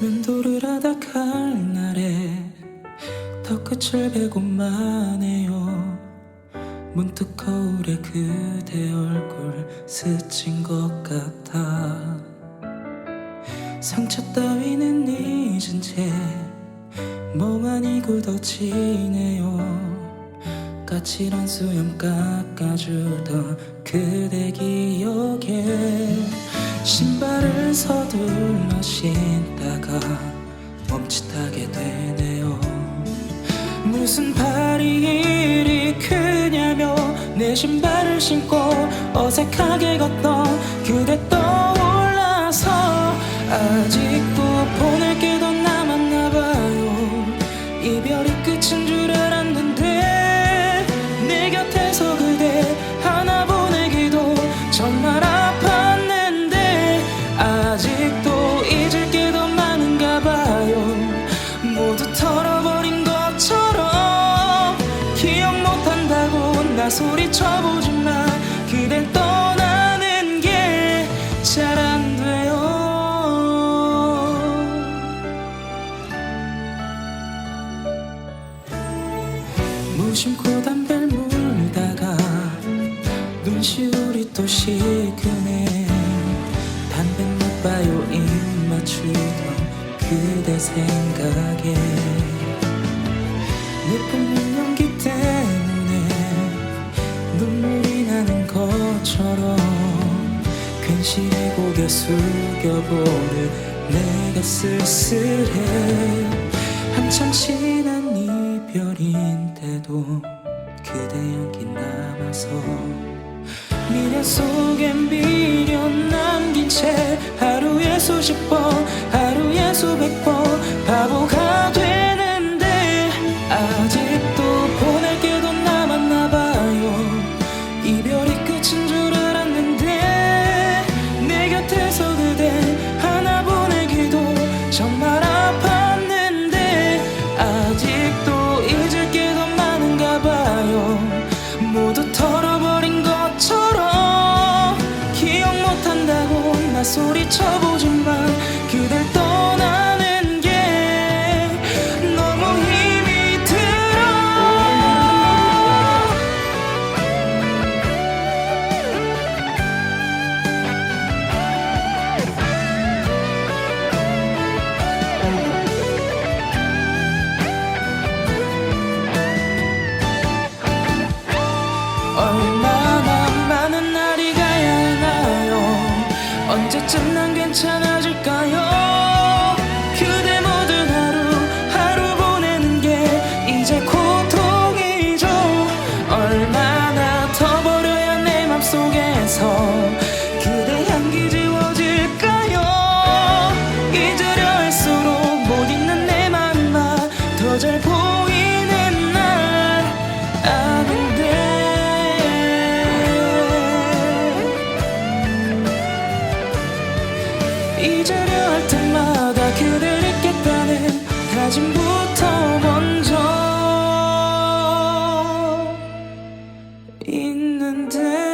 면도를 하다 갈 날에 턱끝을 베고만 해요. 문득 거울에 그대 얼굴 스친 것 같아. 상처 따위는 잊은 채 멍하니 굳어지네요 까칠한 수염 깎아주던 그대 기억에 신발을 서둘러 신다가 멈칫하게 되네요. 무슨 발이 이리 크냐며 내 신발을 신고 어색하게 걷던 그대 떠올라서 아직도 보낼 게더 못한다고 나 소리쳐보지만 그댈 떠나는 게 잘 안 돼요. 무심코 담배를 물다가 눈시울이 또 시큰해. 담배 못 봐요 입 맞추던 그대 생각에. 예쁜 처럼 괜시리 고개 숙여보는 내가 쓸쓸해. 한참 지난 이별인데도 그대 향기 남아서 미련 속엔 미련 남긴 채 하루에 수십 번 하루에 수백 번 소리쳐보지 사진부터 먼저 있는데.